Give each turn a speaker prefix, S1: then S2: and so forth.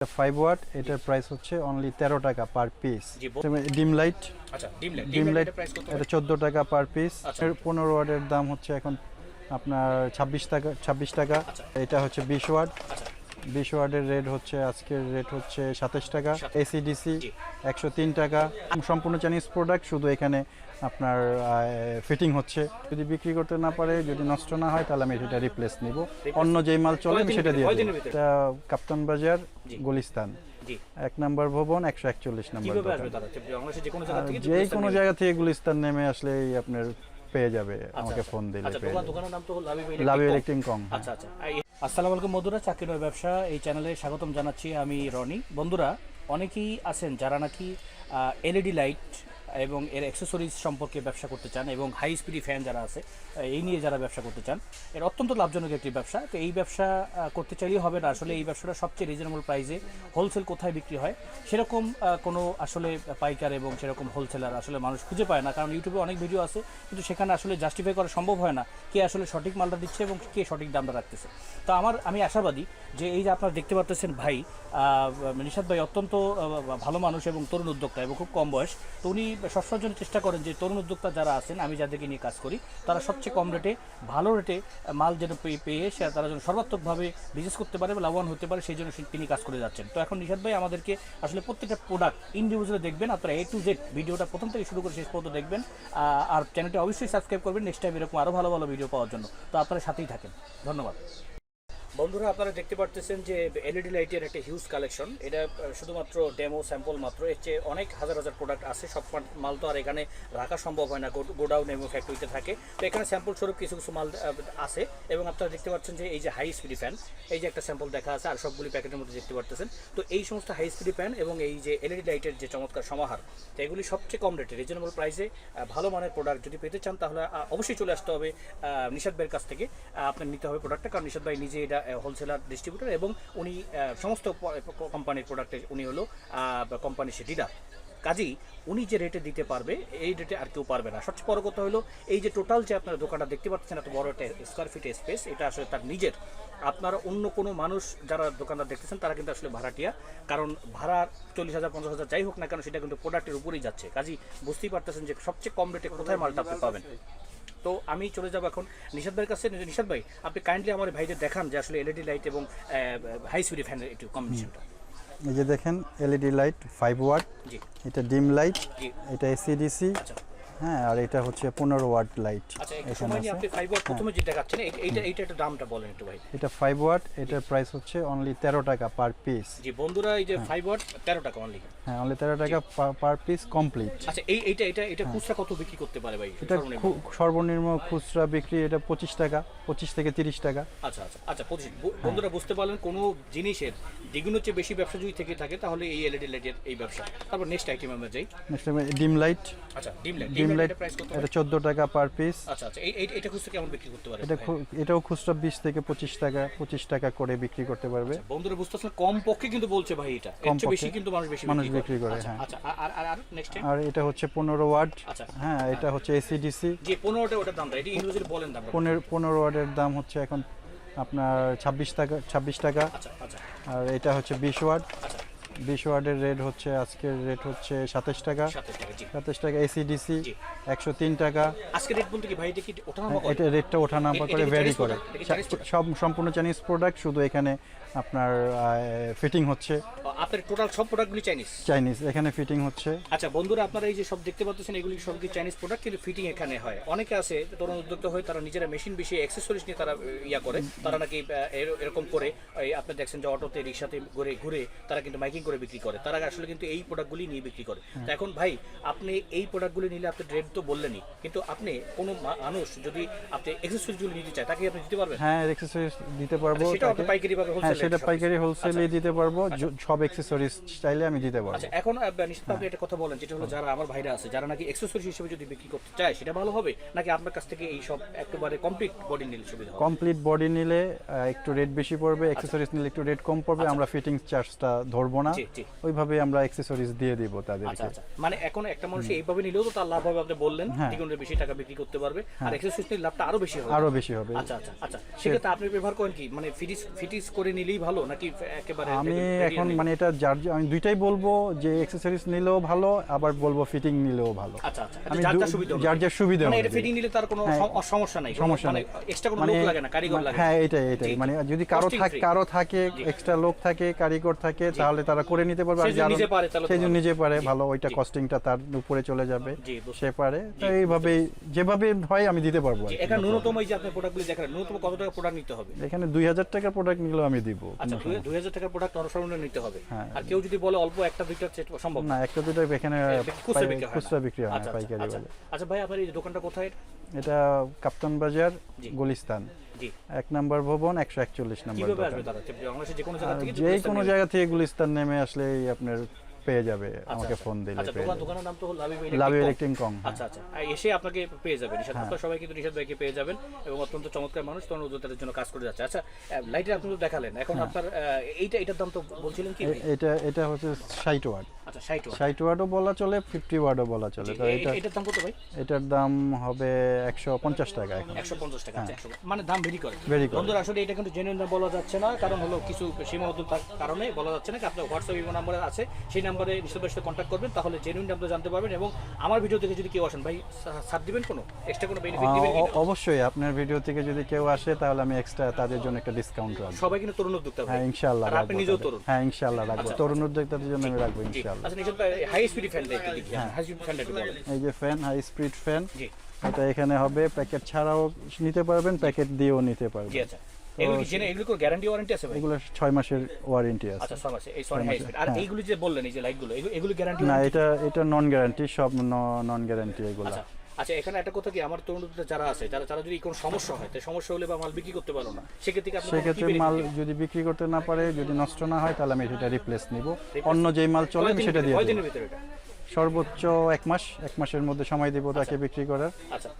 S1: Five watt এটার price হচ্ছে only তেরো টাকা পার পিস ডিম লাইট
S2: আচ্ছা ডিম লাইট
S1: এটা চোদ্দ টাকা পার পিস
S2: আচ্ছা।
S1: পনেরো ওয়াটের দাম হচ্ছে এখন আপনার ছাব্বিশ টাকা ছাব্বিশ টাকা।
S2: আচ্ছা।
S1: এটা হচ্ছে বিশ ওয়াট বিশ ওয়াটের রেট হচ্ছে আজকের রেট হচ্ছে সাতাশ টাকা। এসিডিসি একশো তিন টাকা। সম্পূর্ণ চাইনিজ প্রোডাক্ট শুধু এখানে আপনার ফিটিং হচ্ছে। যদি বিক্রি করতে না পারে যদি নষ্ট না হয় তাহলে আমি সেটা রিপ্লেস নিব। অন্য যেই মাল চলে আমি সেটা দিয়ে এটা কাপ্তান বাজার গুলিস্তান এক নম্বর ভবন একশো একচল্লিশ নম্বর
S2: যে কোনো জায়গা থেকে
S1: গুলিস্তান নেমে আসলেই আপনার পেয়ে যাবে আমাকে
S2: আচ্ছা।
S1: ফোন দিলে
S2: আচ্ছা তো লাভি
S1: ইলেকট্রিক কম
S2: আচ্ছা আচ্ছা। আসসালামু আলাইকুম বন্ধুরা, চাকরি নয় ব্যবসা এই চ্যানেলে স্বাগতম জানাচ্ছি আমি রনি। বন্ধুরা, অনেকেই আছেন যারা নাকি এলইডি লাইট এবং এর অ্যাক্সেসরিজ সম্পর্কে ব্যবসা করতে চান এবং হাই স্পিডি ফ্যান যারা আছে এই নিয়ে যারা ব্যবসা করতে চান, এর অত্যন্ত লাভজনক একটি ব্যবসা। তো এই ব্যবসা করতে চাইলেই হবে না। আসলে এই ব্যবসাটা সবচেয়ে রিজনেবল প্রাইসে হোলসেল কোথায় বিক্রি হয়, সেরকম কোনো আসলে পাইকার এবং সেরকম হোলসেলার আসলে মানুষ খুঁজে পায় না। কারণ ইউটিউবে অনেক ভিডিও আছে, কিন্তু সেখানে আসলে জাস্টিফাই করা সম্ভব হয় না কে আসলে সঠিক মালটা দিচ্ছে এবং কে সঠিক দামটা রাখতেছে। তো আমার, আমি আশাবাদী যে এই যে আপনারা দেখতে পারতেছেন ভাই নিশাদ ভাই অত্যন্ত ভালো মানুষ এবং তরুণ উদ্যোক্তা এবং খুব কম বয়স। তো উনি সবসময়ের জন্য চেষ্টা করেন যে তরুণ উদ্যোক্তা যারা আছেন, আমি যাদেরকে নিয়ে কাজ করি, তারা সবচেয়ে কম রেটে, ভালো রেটে মাল যেন পেয়ে- সে তারা যেন সর্বাত্মকভাবে বিজনেস করতে পারে বা লাভবান হতে পারে, সেই জন্য তিনি কাজ করে যাচ্ছেন। তো এখন নিশাদ ভাই, আমাদেরকে আসলে প্রত্যেকটা প্রোডাক্ট ইন্ডিভিজুয়ালি দেখবেন, আপনারা এ টু জেড ভিডিওটা প্রথম থেকে শুরু করে শেষ পর্যন্ত দেখবেন আর চ্যানেলটি অবশ্যই সাবস্ক্রাইব করবেন নেক্সট টাইম এরকম আরও ভালো ভালো ভিডিও পাওয়ার জন্য। তো আপনারা সাথেই থাকেন। ধন্যবাদ। বন্ধুরা, আপনারা দেখতে পারতেছেন যে এলইডি লাইটের একটা হিউজ কালেকশন এটা শুধুমাত্র ডেমো স্যাম্পল মাত্র। এর চেয়ে অনেক হাজার হাজার প্রোডাক্ট আছে। সব মাল- তো আর এখানে রাখা সম্ভব হয় না। গোডাউন এবং ফ্যাক্টরিতে থাকে। তো এখানে স্যাম্পল স্বরূপ কিছু কিছু মাল আছে। এবং আপনারা দেখতে পাচ্ছেন যে এই যে হাই স্পিডি ফ্যান এই যে একটা স্যাম্পল দেখা আছে, আর সবগুলি প্যাকেটের মধ্যে দেখতে পারতেছেন। তো এই সমস্ত হাই স্পিডি ফ্যান এবং এই যে এলইডি লাইটের যে চমৎকার সমাহার, তো এগুলি সবচেয়ে কম রেটে রিজনেবল প্রাইসে ভালো মানের প্রোডাক্ট যদি পেতে চান, তাহলে অবশ্যই চলে আসতে হবে নিষাদ ভাইয়ের কাছ থেকে। আপনার নিতে হবে প্রোডাক্টটা কারণ নিষাদ ভাই নিজে এটা হোলসেলার ডিস্ট্রিবিউটর এবং উনি সমস্ত কোম্পানির প্রোডাক্টে উনি হলো কোম্পানির সে ডিলার কাজেই উনি যে রেটে দিতে পারবে, এই রেটে আর কেউ পারবে না। সবচেয়ে বড় কথা হলো, এই যে টোটাল যে আপনার দোকানটা দেখতে পাচ্ছেন, এত বড় একটা স্কোয়ার ফিট স্পেস এটা আসলে তার নিজের। আপনারা অন্য কোনো মানুষ যারা দোকানদার দেখতেছেন, তারা কিন্তু আসলে ভাড়াটিয়া। কারণ ভাড়া চল্লিশ হাজার, পঞ্চাশ হাজার যাই হোক না কেন, সেটা কিন্তু প্রোডাক্টের উপরেই যাচ্ছে। কাজেই বুঝতেই পারতেছেন যে সবচেয়ে কম রেটে কোথায় মালটা আপনি পাবেন। তো আমি চলে যাব এখন। নিশাদ ভাইয়ের কাছে। নিশাদ ভাই আপনি কাইন্ডলি আমার ভাইদের দেখান যে আসলে এলইডি লাইট এবং হাই স্পিড ফ্যানের একটু কম্বিনেশনটা
S1: এই যে দেখেন এলইডি লাইট ফাইভ ওয়াট এটা ডিম লাইট এটা এসিডিসি হ্যাঁ আর এটা হচ্ছে পনেরো ওয়াট লাইট
S2: আচ্ছা
S1: এখানে আছে।
S2: আপনি ফাইভ ওয়াট প্রথমে যেটা দেখাচ্ছেন এই- এইটা এইটা একটু দামটা বলেন একটু ভাই।
S1: এটা ফাইভ ওয়াট এটার প্রাইস হচ্ছে অনলি তেরো টাকা পার পিস
S2: জি বন্ধুরা এই যে ফাইভ ওয়াট তেরো টাকা অনলি
S1: হ্যাঁ অনলি তেরো টাকা পার পিস কমপ্লিট
S2: আচ্ছা এই এইটা এটা এটা খুচরা কত বিক্রি করতে পারে ভাই
S1: এটা
S2: সর্বনিম্ন?
S1: খুচরা বিক্রি এটা পঁচিশ টাকা পঁচিশ থেকে তিরিশ টাকা।
S2: আচ্ছা আচ্ছা আচ্ছা বু- বন্ধুরা বুঝতে পারলেন কোনো জিনিসের দ্বিগুণের চেয়ে বেশি ব্যবসা যদি থেকে থাকে তাহলে এই এলইডি লাইটের এই ব্যবসা। তারপর নেক্সট আইটেম আমরা যাই।
S1: নেক্সট ডিম লাইট
S2: আচ্ছা ডিম লাইট
S1: ডিম লাইট এটা চোদ্দ টাকা পার পিস
S2: আচ্ছা আচ্ছা এটা খুচরা কেমন বিক্রি করতে পারে
S1: এটা এটাও খুচরা বিশ থেকে পঁচিশ টাকা পঁচিশ টাকা করে বিক্রি করতে পারবে।
S2: বন্ধুরা বুঝতে পারছেন কম পক্ষে কিন্তু বলছে ভাই এটা। বেশি কিন্তু মানুষ বেশি
S1: মানুষ বিক্রি করে,
S2: আচ্ছা,
S1: হ্যাঁ।
S2: আচ্ছা আর- আর আর নেক্সট টাইম
S1: আর এটা হচ্ছে পনেরো ওয়াট
S2: আচ্ছা।
S1: হ্যাঁ এটা হচ্ছে এসিডিসি
S2: যে পনেরোটা ওটার দামটা এটা বলেন দামটা।
S1: পনেরো পনেরো ওয়াটের দাম হচ্ছে এখন আপনার ছাব্বিশ টাকা ছাব্বিশ টাকা।
S2: আচ্ছা আচ্ছা।
S1: আর এটা হচ্ছে বিশ ওয়াট।
S2: আচ্ছা।
S1: বিশ ওয়ার্ডের রেট হচ্ছে আজকের রেট হচ্ছে সাতাশ টাকা। সাতাশ টাকা এসিডিসি
S2: ডিসি
S1: একশো তিন টাকা।
S2: আজকের রেট বলতে কি ভাই এটা কি ওঠানামা
S1: হ্যাঁ, এটা রেটটা ওঠা
S2: নামা
S1: করে ভ্যারি করে?
S2: এটা?
S1: সব সম্পূর্ণ চাইনিজ প্রোডাক্ট শুধু এখানে আপনার ফিটিং হচ্ছে।
S2: আপনার টোটাল সব প্রোডাক্টগুলি চাইনিজ
S1: চাইনিজ এখানে ফিটিং হচ্ছে।
S2: আচ্ছা বন্ধুরা আপনারা এই যে সব দেখতে পাচ্ছেন এগুলি সব কি চাইনিজ প্রোডাক্ট কিন্তু ফিটিং এখানে হয়। অনেকে আছে তরুণ উদ্যোক্তা হয়ে তারা নিজেরা মেশিন বেশি অ্যাক্সেসরিজ নিয়ে তারা ইয়া করে। তারা নাকি এরকম করে আপনি দেখছেন যে অটোতে রিক্সাতে ঘুরে ঘুরে তারা কিন্তু মাইকিং করে বিক্রি করে। তারা আসলে কিন্তু এই প্রোডাক্টগুলি নিয়ে বিক্রি করে। তো এখন ভাই আপনি এই প্রোডাক্টগুলি নিলে আপনি রেট তো বললেনই। কিন্তু আপনি কোনো মানুষ যদি আপনি অ্যাক্সেসরিজগুলি নিতে চায় তাকে আপনি দিতে পারবেন?
S1: হ্যাঁ এক্সারসাইজ দিতে পারব
S2: সেটাও আপনি পাইকারি বা
S1: হ্যাঁ
S2: হোলসেল
S1: সেটা পাইকারি হোলসেলে দিতে পারব সব অ্যাক্সেসরিজ চাইলে আমি দিতে পারব।
S2: আচ্ছা এখন আহ, নিশ্চিত আপনি একটা কথা বলেন যেটা হলো যারা আমার ভাইরা আছে যারা নাকি এক্সেসরিজ হিসেবে যদি বিক্রি করতে চায় সেটা ভালো হবে? নাকি আপনার কাছ থেকে এই সব একেবারে কমপ্লিট বডি নিলে সুবিধা হবে?
S1: কমপ্লিট বডি নিলে একটু রেট বেশি পড়বে অ্যাক্সেসরিজ নিলে একটু রেট কম পড়বে আমরা ফিটিংস চার্জটা ধরবো না। ওইভাবে আমরা অ্যাক্সেসরিজ দিয়ে দিব
S2: আচ্ছা
S1: তাদেরকে।
S2: আচ্ছা মানে এখন একটা মানুষ এইভাবে নিলেও তো তার লাভ হবে আপনি বললেন
S1: হ্যাঁ।
S2: দ্বিগুণের বেশি টাকা বিক্রি করতে পারবে আর এক্সেসরিজ নিলে লাভটা আরও বেশি হবে।
S1: আরও বেশি হবে।
S2: আচ্ছা আচ্ছা আচ্ছা। সেক্ষেত্রে আপনি ব্যবহার করেন কি? মানে ফিটিস ফিটিস করে নিলেই ভালো নাকি একেবারে
S1: আমি এখন মানে এটা যার আমি দুইটাই বলব যে অ্যাক্সেসরিজ নিলেও ভালো আবার বলব ফিটিং নিলেও ভালো।
S2: আচ্ছা আচ্ছা
S1: আমি
S2: যার যার সুবিধা
S1: যার যার সুবিধা
S2: মানে এটা ফিটিং নিলে তার কোনো
S1: হ্যাঁ।
S2: সমস্যা নাই।
S1: সমস্যা
S2: মানে এক্সট্রা কোনো
S1: মানে
S2: লোক লাগে না কারিগর লাগে
S1: হ্যাঁ এটাই এটাই। মানে যদি
S2: কারও
S1: থাক। কারও থাকে এক্সট্রা লোক থাকে কারিগর থাকে তাহলে তারা করে নিতে পারবে। আর
S2: যদি
S1: যারা
S2: নিজে পারে ভালো।
S1: নিজে পারে ভালো ওইটা কস্টিংটা তার উপরে চলে যাবে। সে পারে। তো এইভাবে যেভাবে হয় আমি দিতে পারব।
S2: এখানে ন্যূনতম এই যে আপনি প্রোডাক্টগুলি দেখালেন ন্যূনতম কত টাকা প্রোডাক্ট নিতে হবে?
S1: এখানে দুই হাজার টাকার প্রোডাক্ট নিলেও আমি দিব।
S2: আচ্ছা দুই হাজার টাকার প্রোডাক্ট নিতে হবে।
S1: হ্যাঁ।
S2: আর কেউ যদি বলে অল্প একটা দুইটা সেট সম্ভব? না
S1: একটা দুইটা এখানে
S2: খুচরা বিক্রি হয় না।
S1: না
S2: আচ্ছা,
S1: পাইকারি
S2: আচ্ছা,
S1: বলে।
S2: আচ্ছা ভাই আপনার এই দোকানটা কোথায়?
S1: এটা কাপ্তান বাজার গুলিস্তান। এক নম্বর ভবন একশো একচল্লিশ নম্বর
S2: যে কোনো জায়গা থেকে
S1: জায়গা থেকে গুলিস্তান নেমে আসলে আপনার পেয়ে যাবে আমাকে ফোন দিলে
S2: আচ্ছা দোকান দোকানের নাম তো লাভি ইলেকট্রিক
S1: কম।
S2: আচ্ছা আচ্ছা আর এসে আপনাকে পেয়ে যাবেন। নিশাদ আপনারা সবাই কিন্তু নিশাদ ভাইকে পেয়ে যাবেন এবং অত্যন্ত চমৎকার মানুষ তরুণ উদ্যোক্তাদের জন্য কাজ করে যাচ্ছে। আচ্ছা লাইটের আপনি তো দেখালেন। এখন আপনার এইটা এটার দাম তো বলছিলেন কি
S1: এটা এটা হচ্ছে ষাট ওয়াট।
S2: আচ্ছা ষাট ওয়াট।
S1: ষাট ওয়াটও বলা চলে ফিফটি ওয়াটও বলা চলে। তো এটা
S2: এটার দাম কত ভাই?
S1: এটার দাম হবে একশো পঞ্চাশ টাকা এখন।
S2: একশো পঞ্চাশ টাকা আচ্ছা, মানে দাম ভেরি করে।
S1: Vary করে।
S2: বন্ধুরা আসলে এটা কিন্তু জেনুইন বলা যাচ্ছে না কারণ হলো কিছু সীমাবদ্ধতার কারণে বলা যাচ্ছে না কি আপনার হোয়াটসঅ্যাপ ইমো নাম্বার আছে সেই নাম্বারে নিশ্চিত সাথে কন্ট্যাক্ট করবেন তাহলে জেনুইন দামটা জানতে পারবেন এবং আমার ভিডিও থেকে যদি কেউ আসেন ভাই ছাড় দিবেন কোনো? এক্সট্রা কোনো বেনিফিট দিবেন
S1: অবশ্যই আপনার ভিডিও থেকে যদি কেউ আসে তাহলে আমি এক্সট্রা তাদের জন্য একটা ডিসকাউন্ট রাখব।
S2: সবাই কিন্তু তরুণ উদ্যোক্তা
S1: হ্যাঁ ইনশাআল্লাহ
S2: আপনি নিজেও। তরুণ।
S1: হ্যাঁ ইনশাআল্লাহ রাখব। তরুণ উদ্যোক্তাদের জন্য আমি রাখব ইনশাআল্লাহ।
S2: আচ্ছা হাই স্পিড ফ্যানটা একটু দেখি।
S1: হ্যাঁ।
S2: হাই স্পিড ফ্যানটা একটু বলেন।
S1: এই যে ফ্যান হাই স্পিড ফ্যান এটা এখানে হবে প্যাকেট ছাড়াও নিতে পারবেন প্যাকেট দিয়েও নিতে
S2: জি
S1: পারবেন
S2: আচ্ছা। এগুলো জেনে এগুলো কোনো গ্যারান্টি ওয়ারেন্টি আছে ভাই?
S1: এগুলো ছয় মাসের ওয়ারেন্টি আছে।
S2: আচ্ছা সব আছে এই সরি হাই স্পিড আর এইগুলো যে বললেন এই যে লাইটগুলো এগুলো- এগুলো গ্যারান্টি
S1: না এটা এটা নন গ্যারান্টি সব নন গ্যারান্টি এগুলো।
S2: আচ্ছা। আচ্ছা এখানে একটা কথা কি আমার তরুণ যারা আছে যারা যারা যদি কোনো সমস্যা হয় তাই সমস্যা হলে বা মাল বিক্রি করতে পারো না সেক্ষেত্রে আপনি
S1: সেক্ষেত্রে মাল যদি বিক্রি করতে না পারে যদি নষ্ট না হয় তাহলে আমি সেটা রিপ্লেস নিব। অন্য যেই মাল চলে আমি সেটা দিয়ে
S2: এটা?
S1: সর্বোচ্চ এক মাস এক মাসের মধ্যে সময় দিব তাকে বিক্রি করার।
S2: আচ্ছা।